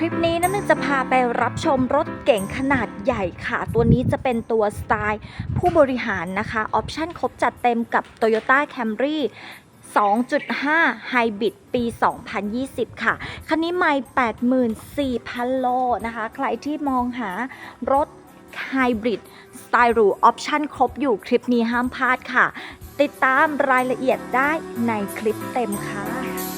คลิปนี้น้ำหนึ่งจะพาไปรับชมรถเก๋งขนาดใหญ่ค่ะ ตัวนี้จะเป็นตัวสไตล์ผู้บริหารนะคะ ออปชั่นครบจัดเต็มกับ Toyota Camry 2.5 Hybrid ปี 2020 ค่ะ คันนี้ไม่84,000 โลนะคะ ใครที่มองหารถไฮบริดสไตล์หรูออปชั่นครบอยู่คลิปนี้ห้ามพลาดค่ะ ติดตามรายละเอียดได้ในคลิปเต็มค่ะ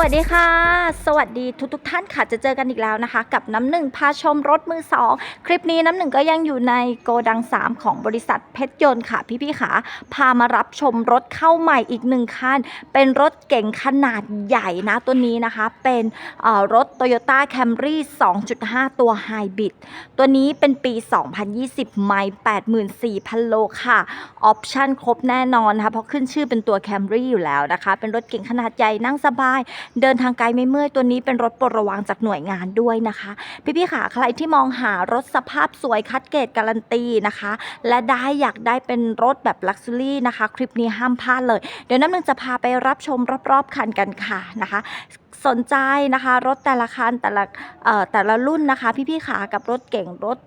วัสดีค่ะ สวัสดีทุกทท่านค่ะ จะเจอกันอีกแล้วนะคะ กับน้ำหนึ่งพาชมรถมือสองคลิปนี้น้ำหนึ่งก็ยังอยู่ในโกดัง 3 ของบริษัทเพชรยนต์ค่ะ พี่ๆค่ะ พามารับชมรถเข้าใหม่อีกหนึ่งคัน เป็นรถเก๋งขนาดใหญ่นะตัวนี้นะคะ เป็นรถ Toyota Camry 2.5 ตัวไฮบริดตัวนี้เป็นปี 2020 ไม่ 84,000 โลค่ะออปชั่นครบแน่นอนนะคะเพราะขึ้นชื่อเป็นตัว Camry อยู่แล้วนะคะ เป็นรถเก๋งขนาดใหญ่นั่งสบายเดินทางไกลไม่เมื่อยตัวนี้เป็นรถปลดระวังจากหน่วยงานด้วยนะคะ พี่ๆค่ะใครที่มองหารถสภาพสวยคัดเกรดการันตีนะคะ และได้อยากได้เป็นรถแบบลักซ์รี่นะคะ คลิปนี้ห้ามพลาดเลย เดี๋ยวน้ำหนึ่งจะพาไปรับชมรอบๆคันกันค่ะนะคะสนใจนะคะ รถแต่ละคันแต่ละแต่ละรุ่นนะคะ พี่ๆขากับรถเก่งรถ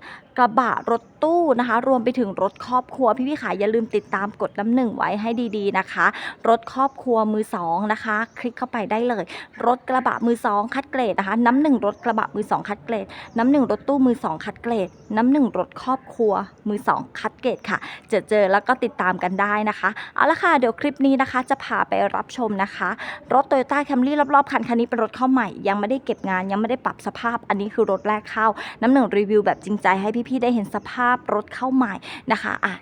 ระบะรถตู้นะคะ รวมไปถึงรถครอบครัวพี่ๆขาอย่าลืมติดตามกดน้ำหนึ่งไว้ให้ดีๆนะคะ รถครอบครัวมือสองนะคะ คลิกเข้าไปได้เลย รถกระบะมือสองคัดเกรดนะคะน้ำหนึ่งรถกระบะมือสองคัดเกรดน้ำหนึ่งรถตู้มือสองคัดเกรดน้ำหนึ่งรถครอบครัวมือสองคัดเกรดค่ะเจอเจอแล้วก็ติดตามกันได้นะคะเอาละค่ะเดี๋ยวคลิปนี้นะคะ จะพาไปรับชมนะคะ รถ Toyota Camry รอบๆคันคันนี้เป็นรถเข้าใหม่ยังไม่ได้เก็บงานยังไม่ได้ปรับสภาพ อันนี้คือรถแรกเข้า น้ำหนึ่งรีวิวแบบจริงใจให้พี่ที่ได้เห็นสภาพรถเข้าใหม่นะคะอะ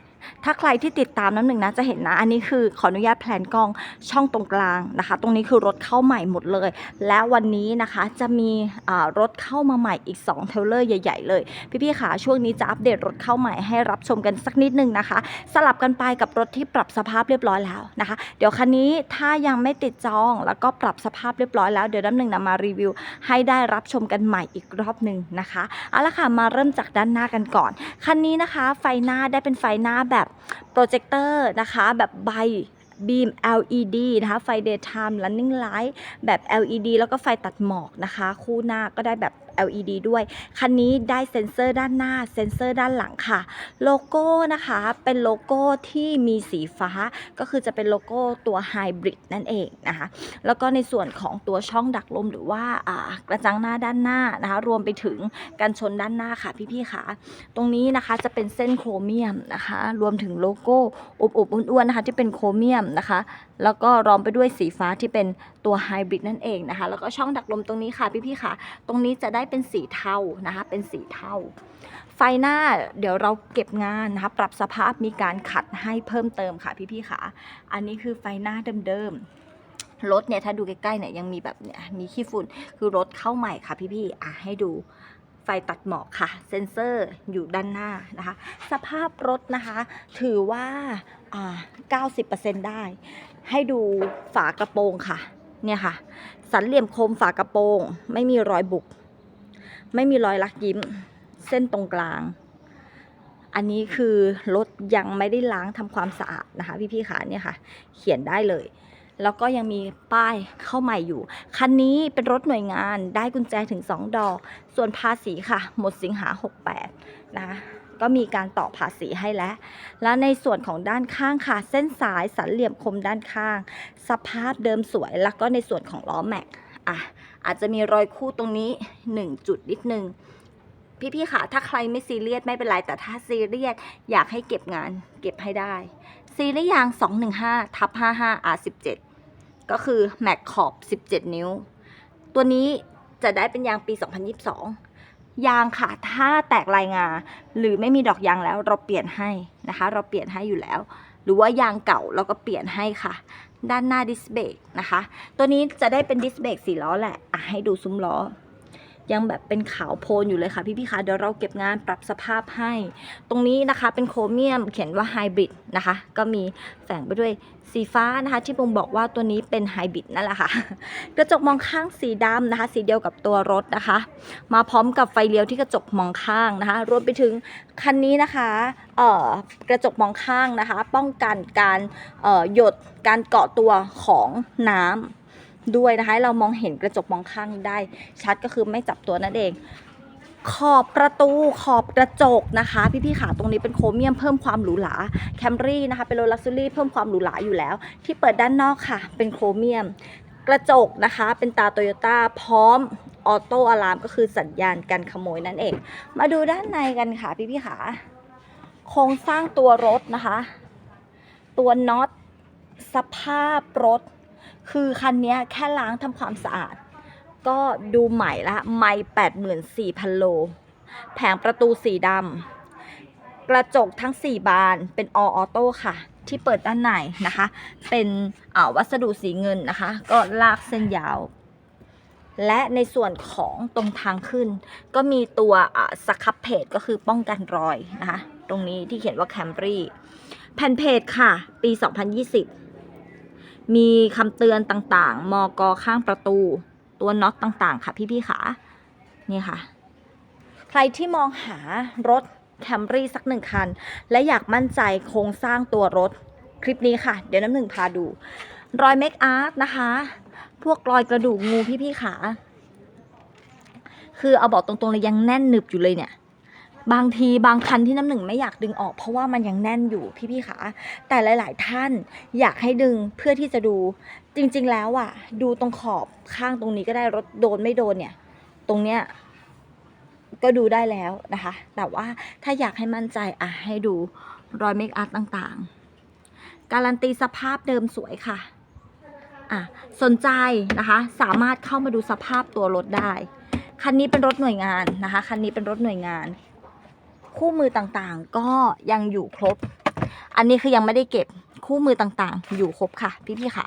ถ้าใครที่ติดตามน้ำหนึ่งนะจะเห็นนะ อันนี้คือขออนุญาตแผนกล้องช่องตรงกลางนะคะ ตรงนี้คือรถเข้าใหม่หมดเลย และวันนี้นะคะจะมีรถเข้ามาใหม่อีก2เทเลอร์ใหญ่ ๆ เลย พี่ๆค่ะช่วงนี้จะอัปเดตรถเข้าใหม่ให้รับชมกันสักนิดนึงนะคะ สลับกันไปกับรถที่ปรับสภาพเรียบร้อยแล้วนะคะ เดี๋ยวคันนี้ถ้ายังไม่ติดจองแล้วก็ปรับสภาพเรียบร้อยแล้วเดี๋ยวน้ำหนึ่งนำมารีวิว ให้ได้รับชมกันใหม่อีกรอบหนึ่งนะคะเอาละค่ะมาเริ่มจากด้านหน้ากันก่อนคันนี้นะคะ ไฟหน้าได้เป็นไฟหน้าแบบโปรเจคเตอร์นะคะแบบใบบีม LED นะคะ ไฟ daytime running light แบบ LED แล้วก็ไฟตัดหมอกนะคะ คู่หน้าก็ได้แบบ LED ด้วย คันนี้ได้เซ็นเซอร์ด้านหน้า เซ็นเซอร์ด้านหลังค่ะ โลโก้นะคะเป็นโลโก้ที่มีสีฟ้า ก็คือจะเป็นโลโก้ตัวไฮบริดนั่นเองนะคะ แล้วก็ในส่วนของตัวช่องดักลมหรือว่ากระจังหน้าด้านหน้านะคะ รวมไปถึงกันชนด้านหน้าค่ะพี่ๆค่ะ ตรงนี้นะคะจะเป็นเส้นโครเมียมนะคะ รวมถึงโลโก้อบๆอ้วนๆนะคะ ที่เป็นโครเมียมนะคะ แล้วก็รอมไปด้วยสีฟ้าที่เป็นตัวไฮบริดนั่นเองนะคะ แล้วก็ช่องดักลมตรงนี้ค่ะพี่ๆค่ะ ตรงนี้จะได้เป็นสีเทานะคะเป็นสีเทาไฟหน้าเดี๋ยวเราเก็บงานนะคะปรับสภาพมีการขัดให้เพิ่มเติมค่ะพี่ๆค่ะ อันนี้คือไฟหน้าเดิมๆรถเนี่ยถ้าดูใกล้ๆเนี่ยยังมีแบบเนี่ยมีขี้ฝุ่นคือรถเข้าใหม่ค่ะพี่ๆอะให้ดูไฟตัดหมอกค่ะ เซ็นเซอร์อยู่ด้านหน้านะคะ สภาพรถนะคะ ถือว่าอ่า90%ได้ ให้ดูฝากระโปรงค่ะ เนี่ยค่ะ สันเหลี่ยมโคมฝากระโปรง ไม่มีรอยบุก ไม่มีรอยลักยิ้ม เส้นตรงกลาง อันนี้คือรถยังไม่ได้ล้างทำความสะอาดนะคะ พี่ๆค่ะเนี่ยค่ะ เขียนได้เลย แล้วก็ยังมีป้ายเข้าใหม่อยู่ คันนี้เป็นรถหน่วยงานได้กุญแจถึง 2 ดอก ส่วนภาษีค่ะ หมดสิงหา 68 นะคะก็มีการต่อภาษีให้แล้ว แล้วในส่วนของด้านข้างค่ะ เส้นสายสันเหลี่ยมคมด้านข้าง สภาพเดิมสวย แล้วก็ในส่วนของล้อแม็ก อะ อาจจะมีรอยคู่ตรงนี้ 1 จุดนิดนึงพี่ๆค่ะ ถ้าใครไม่ซีเรียสไม่เป็นไร แต่ถ้าซีเรียสอยากให้เก็บงาน เก็บให้ได้ ซีรีส์ยาง 215ทับ55 R17 ก็คือแม็กขอบ 17 นิ้ว ตัวนี้จะได้เป็นยางปี 2022 ยางค่ะ ถ้าแตกลายงา หรือไม่มีดอกยางแล้วเราเปลี่ยนให้นะคะ เราเปลี่ยนให้อยู่แล้ว หรือว่ายางเก่าเราก็เปลี่ยนให้ค่ะ ด้านหน้าดิสเบรกนะคะ ตัวนี้จะได้เป็นดิสเบรกสี่ล้อแหละ อะให้ดูซุ้มล้อ ยังแบบเป็นขาวโพลนอยู่เลยค่ะพี่ๆคะเดี๋ยวเราเก็บงานปรับสภาพให้ ตรงนี้นะคะเป็นโครเมียมเขียนว่าไฮบริดนะคะก็มีแฝงไปด้วยสีฟ้านะคะที่ผมบอกว่าตัวนี้เป็นไฮบริดนั่นแหละค่ะกระจกมองข้างสีดำนะคะ สีเดียวกับตัวรถนะคะ มาพร้อมกับไฟเลี้ยวที่กระจกมองข้างนะคะ รวมไปถึงคันนี้นะคะเอ่อกระจกมองข้างนะคะ ป้องกันการเอ่อหยดการเกาะตัวของน้ำ ด้วยนะคะเรามองเห็นกระจกมองข้างได้ชัดก็คือไม่จับตัวนั่นเอง ขอบประตูขอบกระจกนะคะ พี่ๆขาตรงนี้เป็นโครเมียมเพิ่มความหรูหราแคมรี่นะคะเป็นโรลักซ์รี่เพิ่มความหรูหราอยู่แล้ว ที่เปิดด้านนอกค่ะ เป็นโครเมียม กระจกนะคะเป็นตาโตโยต้าพร้อมออโต้อะลามก็คือสัญญาณการขโมยนั่นเอง มาดูด้านในกันค่ะพี่ๆขาโครงสร้างตัวรถนะคะ ตัวน็อตสภาพรถ คือคันนี้แค่ล้างทำความสะอาด ก็ดูใหม่ละไม่แปดหมื่นสี่พันโล แผงประตูสีดำกระจกทั้ง 4 บานเป็นออโต้ค่ะ ที่เปิดด้านในนะคะ เป็นวัสดุสีเงินนะคะ ก็ลากเส้นยาวและในส่วนของตรงทางขึ้น ก็มีตัวสครับเพจก็คือป้องกันรอยนะคะ ตรงนี้ที่เขียนว่าแคมรี่แผ่นเพจค่ะ ปี 2020 มีคำเตือนต่างๆ มอกข้างประตู ตัวน็อตต่างๆ ค่ะ พี่ๆค่ะ นี่ค่ะ ใครที่มองหารถแคมรี่สักหนึ่งคัน และอยากมั่นใจโครงสร้างตัวรถคลิปนี้ค่ะ เดี๋ยวน้ำหนึ่งพาดู รอยเมคอาร์ตนะคะ พวกรอยกระดูกงูพี่ๆขาคือเอาบอกตรงๆเลยยังแน่นหนึบอยู่เลยเนี่ย บางทีบางคันที่น้ำหนึ่งไม่อยากดึงออก เพราะว่ามันยังแน่นอยู่พี่ๆขาแต่หลาย ๆ ท่านอยากให้ดึงเพื่อที่จะดูจริง ๆ แล้วอะ ดูตรงขอบข้างตรงนี้ก็ได้รถโดนไม่โดนเนี่ย ตรงเนี้ยก็ดูได้แล้วนะคะ แต่ว่าถ้าอยากให้มั่นใจอะให้ดูรอยเมคอัพต่างๆ การันตีสภาพเดิมสวยค่ะอะสนใจนะคะ สามารถเข้ามาดูสภาพตัวรถได้ คันนี้เป็นรถหน่วยงานนะคะ คันนี้เป็นรถหน่วยงาน คู่มือต่างๆ ก็ยังอยู่ครบ อันนี้คือยังไม่ได้เก็บคู่มือต่างๆ อยู่ครบค่ะ พี่ๆค่ะ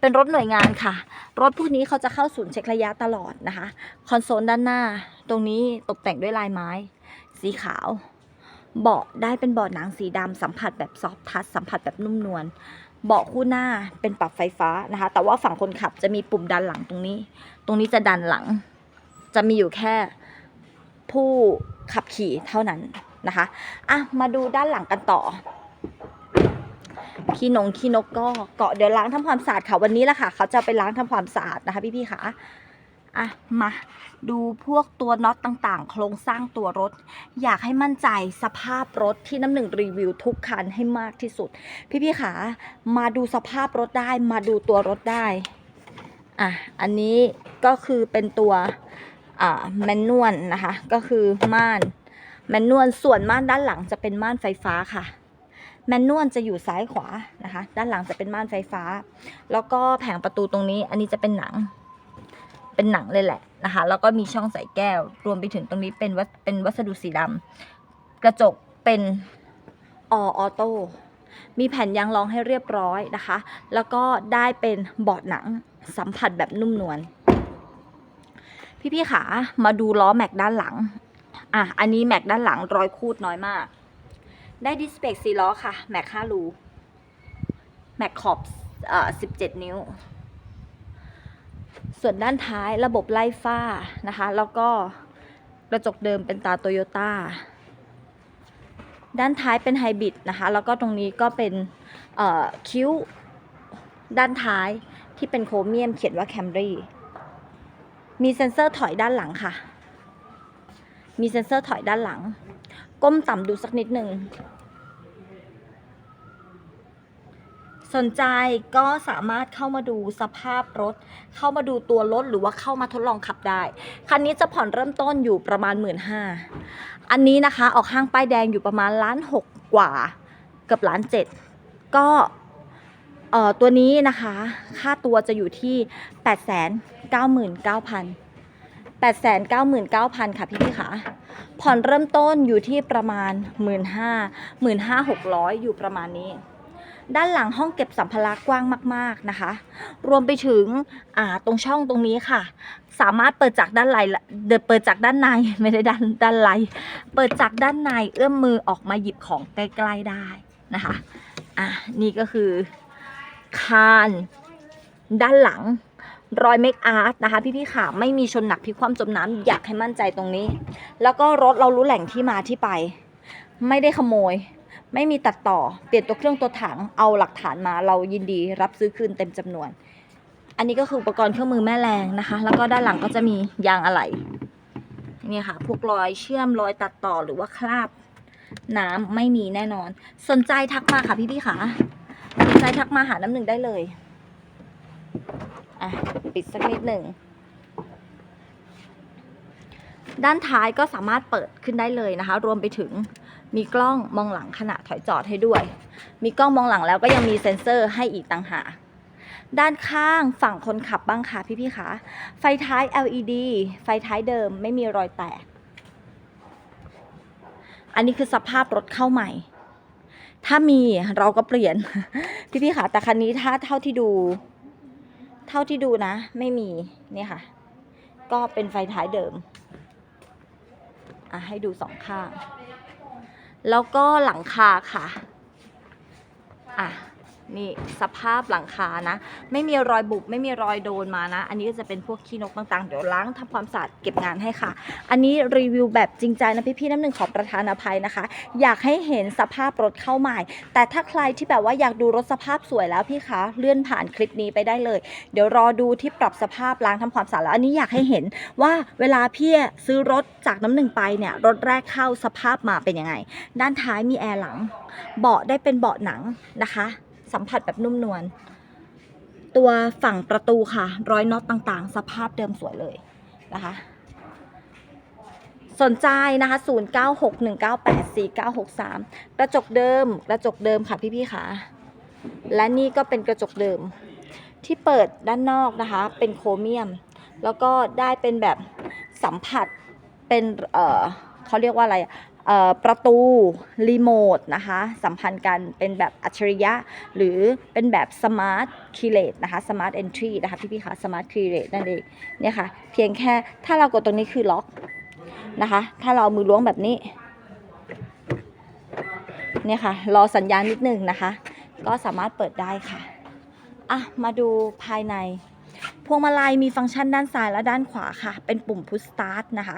เป็นรถหน่วยงานค่ะ รถพวกนี้เขาจะเข้าศูนย์เช็คระยะตลอดนะคะ คอนโซลด้านหน้า ตรงนี้ตกแต่งด้วยลายไม้ สีขาว เบาะได้เป็นเบาะหนังสีดำสัมผัสแบบซอฟทัชสัมผัสแบบนุ่มนวลเบาะคู่หน้าเป็นปรับไฟฟ้านะคะ แต่ว่าฝั่งคนขับจะมีปุ่มดันหลังตรงนี้ ตรงนี้จะดันหลัง จะมีอยู่แค่ ผู้ขับขี่เท่านั้นนะคะอะมาดูด้านหลังกันต่อขี้นงขี้นกก็เกาะเดี๋ยวล้างทำความสะอาดค่ะวันนี้แหละค่ะ เขาจะไปล้างทำความสะอาดนะคะ พี่ๆค่ะอะมาดูพวกตัวน็อตต่างๆ โครงสร้างตัวรถ อยากให้มั่นใจสภาพรถที่น้ำหนึ่งรีวิวทุกคันให้มากที่สุด พี่ๆค่ะมาดูสภาพรถได้มาดูตัวรถได้อะอันนี้ก็คือเป็นตัว แมนนวลนะคะ ก็คือม่านแมนนวลส่วนม่านด้านหลังจะเป็นม่านไฟฟ้าค่ะแมนนวลจะอยู่ซ้ายขวานะคะ ด้านหลังจะเป็นม่านไฟฟ้า แล้วก็แผงประตูตรงนี้ อันนี้จะเป็นหนัง เป็นหนังเลยแหละนะคะ แล้วก็มีช่องใส่แก้ว รวมไปถึงตรงนี้เป็นวัสเป็นวัสดุสีดำกระจกเป็นออโต้มีแผ่นยางรองให้เรียบร้อยนะคะ แล้วก็ได้เป็นเบาะหนังสัมผัสแบบนุ่มนวล พี่ๆขามาดูล้อแม็กด้านหลัง อะ อันนี้แม็กด้านหลังรอยคูดน้อยมาก ได้ดิสเบรกสีล้อค่ะ แม็ก5รูแม็กขอบเอ่อ17นิ้ว ส่วนด้านท้ายระบบไล่ฝ้านะคะ แล้วก็กระจกเดิมเป็นตาโตโยต้า ด้านท้ายเป็นไฮบริดนะคะ แล้วก็ตรงนี้ก็เป็นคิ้วด้านท้ายที่เป็นโครเมียมเขียนว่าแคมรี่ มีเซ็นเซอร์ถอยด้านหลังค่ะ มีเซ็นเซอร์ถอยด้านหลัง ก้มต่ำดูสักนิดหนึ่ง สนใจก็สามารถเข้ามาดูสภาพรถ เข้ามาดูตัวรถหรือว่าเข้ามาทดลองขับได้ คันนี้จะผ่อนเริ่มต้นอยู่ประมาณ 1 5ื่นอันนี้นะคะออกห้างป้ายแดงอยู่ประมาณล้านหกกว่าเกับล้านเจ็ดก็ ตัวนี้นะคะ ค่าตัวจะอยู่ที่ 8 9 9 0 0 0 899,000 ค่ะพี่พี่ค่ะผ่อนเริ่มต้นอยู่ที่ประมาณ 1 5 0 0 0 1 5 6 0 0 อยู่ประมาณนี้ ด้านหลังห้องเก็บสัมภาระกว้างมาก ๆนะคะ รวมไปถึงอ่าตรงช่องตรงนี้ค่ะ สามารถเปิดจากด้านในเดเปิดจากด้านในไม่ได้ด้านด้านในเปิดจากด้านในเอื้อมมือออกมาหยิบของใกล้ๆได้นะคะอะนี่ก็คือ คานด้านหลังรอยเมคอาร์ตนะคะพี่ๆค่ะไม่มีชนหนักพิกความจมน้ำอยากให้มั่นใจตรงนี้ แล้วก็รถเรารู้แหล่งที่มาที่ไป ไม่ได้ขโมย ไม่มีตัดต่อ เปลี่ยนตัวเครื่องตัวถังเอาหลักฐานมาเรายินดีรับซื้อคืนเต็มจำนวน อันนี้ก็คืออุปกรณ์เครื่องมือแม่แรงนะคะ แล้วก็ด้านหลังก็จะมียางอะไหล่นี่ค่ะพวกรอยเชื่อมรอยตัดต่อหรือว่าคราบ น้ำไม่มีแน่นอน สนใจทักมาค่ะพี่ๆค่ะ สนใจทักมาหาน้ำหนึ่งได้เลย อะ ปิดสักนิดหนึ่ง ด้านท้ายก็สามารถเปิดขึ้นได้เลยนะคะ รวมไปถึงมีกล้องมองหลังขณะถอยจอดให้ด้วย มีกล้องมองหลังแล้วก็ยังมีเซ็นเซอร์ให้อีกต่างหากด้านข้างฝั่งคนขับบ้างค่ะพี่ๆคะไฟท้าย LED ไฟท้ายเดิมไม่มีรอยแตก อันนี้คือสภาพรถเข้าใหม่ ถ้ามีเราก็เปลี่ยน พี่ๆค่ะ แต่คันนี้ถ้าเท่าที่ดู เท่าที่ดูนะ ไม่มีเนี่ยค่ะ ก็เป็นไฟท้ายเดิม อะให้ดูสองข้าง แล้วก็หลังคาค่ะ อะ นี่สภาพหลังคานะ ไม่มีรอยบุบไม่มีรอยโดนมานะ อันนี้ก็จะเป็นพวกขี้นกต่างๆ เดี๋ยวล้างทำความสะอาดเก็บงานให้ค่ะ อันนี้รีวิวแบบจริงใจนะพี่ๆน้ำหนึ่งขอประทานอภัยนะคะ อยากให้เห็นสภาพรถเข้าใหม่ แต่ถ้าใครที่แบบว่าอยากดูรถสภาพสวยแล้วพี่คะเลื่อนผ่านคลิปนี้ไปได้เลย เดี๋ยวรอดูที่ปรับสภาพล้างทำความสะอาดแล้วอันนี้อยากให้เห็นว่าเวลาพี่ซื้อรถจากน้ำหนึ่งไปเนี่ยรถแรกเข้าสภาพมาเป็นยังไง ด้านท้ายมีแอร์หลัง เบาะได้เป็นเบาะหนังนะคะ สัมผัสแบบนุ่มนวล ตัวฝั่งประตูค่ะ ร้อยน็อตต่างๆ สภาพเดิมสวยเลยนะคะ สนใจนะคะ 0961984963 กระจกเดิม กระจกเดิมค่ะพี่ๆค่ะ และนี่ก็เป็นกระจกเดิม ที่เปิดด้านนอกนะคะ เป็นโครเมียม แล้วก็ได้เป็นแบบสัมผัสเป็น เอ่อเขาเรียกว่าอะไร ประตูรีโมทนะคะสัมพันธ์กันเป็นแบบอัจฉริยะ หรือเป็นแบบสมาร์ทคีเลตนะคะสมาร์ทเอนทรีนะคะพี่ๆคะสมาร์ทคีเลตนั่นเองเนี่ยค่ะเพียงแค่ถ้าเรากดตรงนี้คือล็อกนะคะถ้าเรามือล้วงแบบนี้เนี่ยค่ะรอสัญญาณนิดนึงนะคะ ก็สามารถเปิดได้ค่ะอะมาดูภายใน พวงมาลัยมีฟังก์ชันด้านซ้ายและด้านขวาค่ะ เป็นปุ่ม push start นะคะ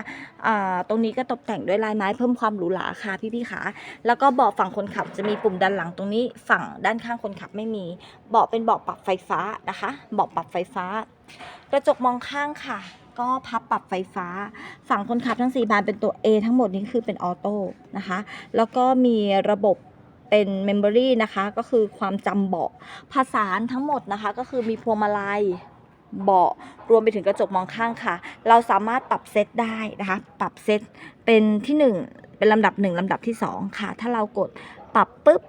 ตรงนี้ก็ตกแต่งด้วยลายไม้เพิ่มความหรูหราค่ะพี่ๆค่ะ แล้วก็เบาะฝั่งคนขับจะมีปุ่มด้านหลังตรงนี้ ฝั่งด้านข้างคนขับไม่มี เบาะเป็นเบาะปรับไฟฟ้านะคะ เบาะปรับไฟฟ้า กระจกมองข้างค่ะ ก็พับปรับไฟฟ้า ฝั่งคนขับทั้ง 4 บานเป็นตัว A ทั้งหมดนี้คือเป็นออโต้นะคะ แล้วก็มีระบบเป็น Memory นะคะ ก็คือความจำเบาะผสานทั้งหมดนะคะ ก็คือมีพวงมาลัย เบาะรวมไปถึงกระจกมองข้างค่ะ เราสามารถปรับเซตได้นะคะ ปรับเซตเป็นที่ 1 เป็นลำดับ 1ลำดับที่ 2 ค่ะ ถ้าเรากดปรับปุ๊บ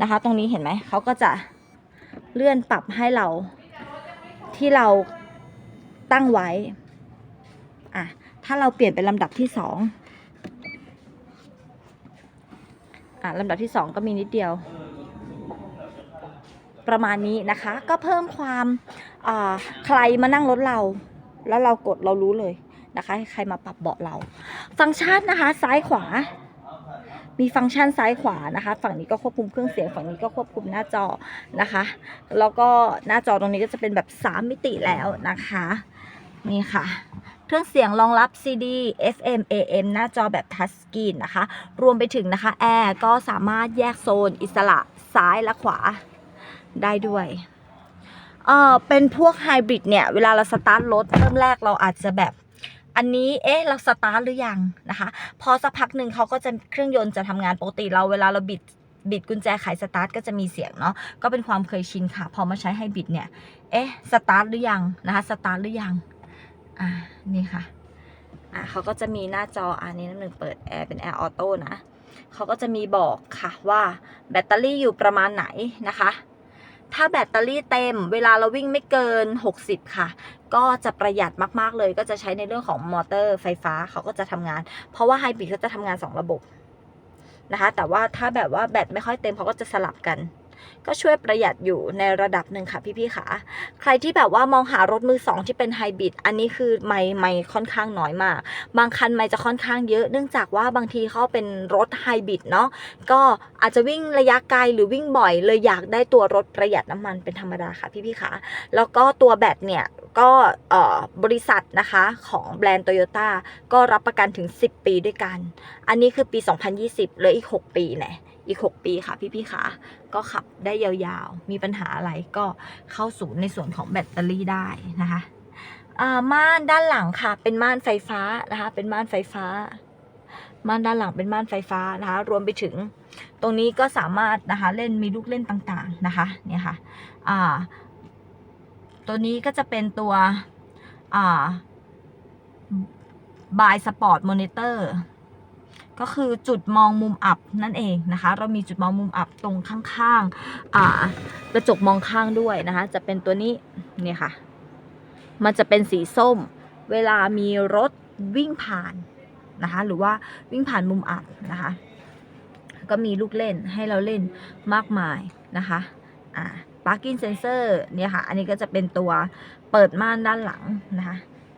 นะคะ ตรงนี้เห็นไหมเขาก็จะเลื่อนปรับให้เราที่เราตั้งไว้อะถ้าเราเปลี่ยนเป็นลำดับที่2อะลำดับที่2ก็มีนิดเดียว ประมาณนี้นะคะ ก็เพิ่มความใครมานั่งรถเรา แล้วเรากดเรารู้เลยนะคะให้ใครมาปรับเบาะเรา ฟังก์ชันนะคะ ซ้ายขวา มีฟังก์ชันซ้ายขวานะคะ ฝั่งนี้ก็ควบคุมเครื่องเสียง ฝั่งนี้ก็ควบคุมหน้าจอนะคะ แล้วก็หน้าจอตรงนี้ก็จะเป็นแบบ 3 มิติแล้วนะคะ นี่ค่ะเครื่องเสียงรองรับ CD FM AM หน้าจอแบบทัชสกรีนนะคะ รวมไปถึงนะคะ แอร์ก็สามารถแยกโซนอิสระซ้ายและขวา ได้ด้วยเออเป็นพวกไฮบริดเนี่ย เวลาเราสตาร์ทรถเริ่มแรกเราอาจจะแบบ อันนี้เอ๊ะเราสตาร์ทหรือยังนะคะ พอสักพักหนึ่งเขาก็จะเครื่องยนต์จะทำงานปกติเราเวลาเราบิดบิดกุญแจไขสตาร์ทก็จะมีเสียงเนาะก็เป็นความเคยชินค่ะ พอมาใช้ไฮบริดเนี่ย เอ๊ะสตาร์ทหรือยังนะคะสตาร์ทหรือยังอ่านี่ค่ะอ่าเขาก็จะมีหน้าจออันนี้น้ำหนึ่งเปิดแอร์เป็นแอร์ออโต้นะเขาก็จะมีบอกค่ะว่าแบตเตอรี่อยู่ประมาณไหนนะคะ ถ้าแบตเตอรี่เต็ม เวลาเราวิ่งไม่เกิน 60 ค่ะ ก็จะประหยัดมากๆเลย ก็จะใช้ในเรื่องของมอเตอร์ไฟฟ้าเขาก็จะทำงาน เพราะว่าไฮบริดเขาจะทำงาน 2 ระบบนะคะ แต่ว่าถ้าแบบว่าแบตไม่ค่อยเต็มเขาก็จะสลับกัน ก็ช่วยประหยัดอยู่ในระดับหนึ่งค่ะพี่ๆค่ะ ใครที่แบบว่ามองหารถมือสองที่เป็นไฮบริดอันนี้คือไม่ไม่ค่อนข้างน้อยมาก บางคันไม่จะค่อนข้างเยอะ เนื่องจากว่าบางทีเขาเป็นรถไฮบริดเนาะก็อาจจะวิ่งระยะไกลหรือวิ่งบ่อย เลยอยากได้ตัวรถประหยัดน้ำมันเป็นธรรมดาค่ะพี่ๆค่ะ แล้วก็ตัวแบตเนี่ยก็บริษัทนะคะของแบรนด์โตโยต้าก็รับประกันถึง 10 ปีด้วยกัน อันนี้คือปี 2020 เหลืออีก 6 ปีแน่ อีก 6 ปีค่ะ พี่ๆค่ะก็ขับได้ยาวๆ มีปัญหาอะไรก็เข้าสู่ในส่วนของแบตเตอรี่ได้นะคะม่านด้านหลังค่ะ เป็นม่านไฟฟ้านะคะ เป็นม่านไฟฟ้า ม่านด้านหลังเป็นม่านไฟฟ้านะคะ รวมไปถึง ตรงนี้ก็สามารถนะคะเล่นมีลูกเล่นต่างๆนะคะเนี่ยค่ะตัวนี้ก็จะเป็นตัวบายสปอร์ตมอนิเตอร์ ก็คือจุดมองมุมอับนั่นเองนะคะ เรามีจุดมองมุมอับตรงข้างๆกระจกมองข้างด้วยนะคะ จะเป็นตัวนี้เนี่ยค่ะ มันจะเป็นสีส้ม เวลามีรถวิ่งผ่านนะคะ หรือว่าวิ่งผ่านมุมอับนะคะ ก็มีลูกเล่นให้เราเล่นมากมายนะคะอ่า parking sensor เนี่ยค่ะ อันนี้ก็จะเป็นตัวเปิดม่านด้านหลังนะคะ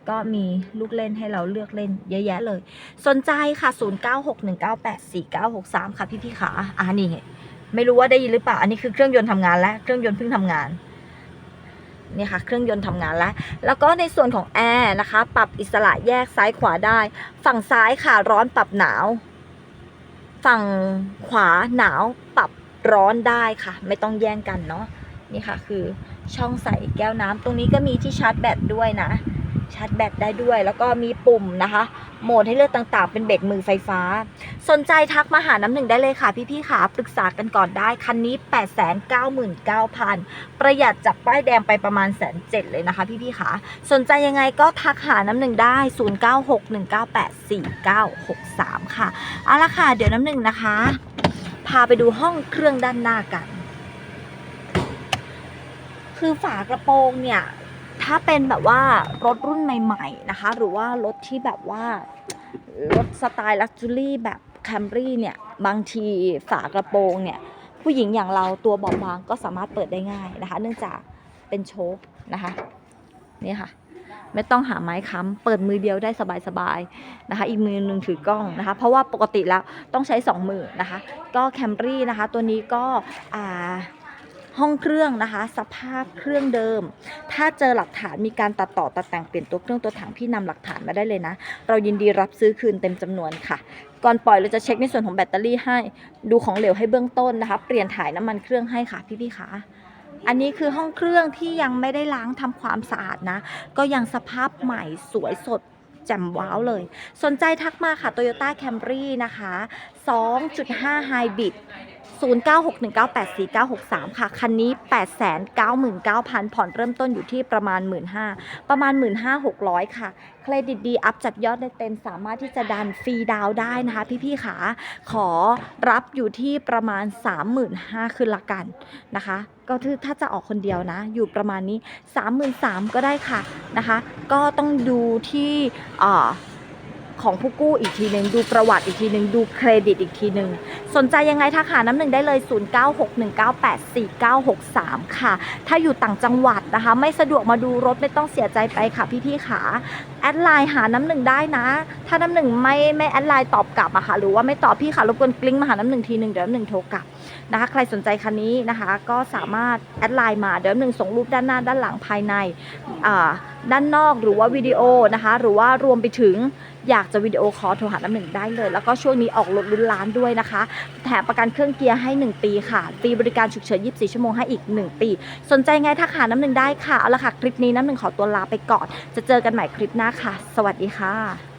ก็มีลูกเล่นให้เราเลือกเล่นเยอะแยะเลย สนใจค่ะ 0961984963 ค่ะพี่พี่ขาอ่านี่ไม่รู้ว่าได้ยินหรือเปล่า อันนี้คือเครื่องยนต์ทำงานแล้วเครื่องยนต์เพิ่งทำงานเนี่ยค่ะเครื่องยนต์ทำงานแล้ว แล้วก็ในส่วนของแอร์นะคะ ปรับอิสระแยกซ้ายขวาได้ ฝั่งซ้ายค่ะร้อนปรับหนาว ฝั่งขวาหนาวปรับร้อนได้ค่ะ ไม่ต้องแย่งกันเนาะนี่ค่ะคือช่องใส่แก้วน้ำตรงนี้ก็มีที่ชาร์จแบตด้วยนะ ชาร์จแบตได้ด้วย แล้วก็มีปุ่มนะคะ โหมดให้เลือกต่างๆ เป็นเบรกมือไฟฟ้า สนใจทักมาหาน้ำหนึ่งได้เลยค่ะ พี่ๆค่ะปรึกษากันก่อนได้ คันนี้ 899,000 ประหยัดจากป้ายแดงไปประมาณแสนเจ็ดเลยนะคะ พี่ๆค่ะ สนใจยังไงก็ทักหาน้ำหนึ่งได้ 0961984963 ค่ะเอาละค่ะ เดี๋ยวน้ำหนึ่งนะคะ พาไปดูห้องเครื่องด้านหน้ากัน คือฝากระโปรงเนี่ย ถ้าเป็นแบบว่ารถรุ่นใหม่ ๆ นะคะ หรือว่ารถที่แบบว่ารถสไตล์ลักจูรี่แบบแคมรี่เนี่ย บางทีฝากระโปรงเนี่ย ผู้หญิงอย่างเราตัวบอบบางก็สามารถเปิดได้ง่ายนะคะ เนื่องจากเป็นโชคนะคะ นี่ค่ะ ไม่ต้องหาไม้ค้ำเปิดมือเดียวได้สบายๆนะคะ อีกมือหนึ่งถือกล้องนะคะ เพราะว่าปกติแล้วต้องใช้สองมือนะคะ ก็แคมรี่นะคะ ตัวนี้ก็อ่า ห้องเครื่องนะคะ สภาพเครื่องเดิม ถ้าเจอหลักฐานมีการตัดต่อตัดแต่งเปลี่ยนตัวเครื่องตัวถังพี่นำหลักฐานมาได้เลยนะ เรายินดีรับซื้อคืนเต็มจำนวนค่ะ ก่อนปล่อยเราจะเช็คในส่วนของแบตเตอรี่ให้ ดูของเหลวให้เบื้องต้นนะคะ เปลี่ยนถ่ายน้ำมันเครื่องให้ค่ะพี่ๆค่ะอันนี้คือห้องเครื่องที่ยังไม่ได้ล้างทำความสะอาดนะ ก็ยังสภาพใหม่สวยสดแจ่มว้าวเลย สนใจทักมาค่ะ Toyota Camry นะคะ 2.5 Hybrid 0961984963 ค่ะ คันนี้ 899,000 ผ่อนเริ่มต้นอยู่ที่ประมาณ 15,000 ประมาณ 15,600 ค่ะ เครดิตดีอัพจัดยอดได้เต็มสามารถที่จะดันฟรีดาวได้นะคะ พี่ๆค่ะ ขอรับอยู่ที่ประมาณ 35,000ขึ้นละกันนะคะก็คือถ้าจะออกคนเดียวนะ อยู่ประมาณนี้ 33,000ก็ได้ค่ะนะคะ ก็ต้องดูที่อ่อ ของผู้กู้อีกทีหนึ่งดูประวัติอีกทีหนึ่งดูเครดิตอีกทีหนึ่งสนใจยังไงทักหาน้ำหนึ่งได้เลย 0961984963 ค่ะ ถ้าอยู่ต่างจังหวัดนะคะ ไม่สะดวกมาดูรถไม่ต้องเสียใจไปค่ะพี่ๆค่ะแอดไลน์หาน้ำหนึ่งได้นะ ถ้าน้ำหนึ่งไม่ไม่แอดไลน์ตอบกลับอะค่ะหรือว่าไม่ตอบพี่ค่ะรบกวนกลิ้งมาหาน้ำหนึ่งทีหนึ่งเดี๋ยวน้ำหนึ่งโทรกลับนะคะใครสนใจคันนี้นะคะ ก็สามารถแอดไลน์มาเดี๋ยวหนึ่งส่งรูปด้านหน้าด้านหลังภายในด้านนอกหรือว่าวิดีโอนะคะ หรือว่ารวมไปถึง อยากจะวิดีโอคอลโทรหาน้ำหนึ่งได้เลย แล้วก็ช่วงนี้ออกรถลุ้นล้านด้วยนะคะ แถมประกันเครื่องเกียร์ให้ 1 ปีค่ะฟรีบริการฉุกเฉิน 24 ชั่วโมงให้อีก 1 ปี สนใจไงทักหาน้ำหนึ่งได้ค่ะ เอาละค่ะ คลิปนี้น้ำหนึ่งขอตัวลาไปก่อน จะเจอกันใหม่คลิปหน้าค่ะ สวัสดีค่ะ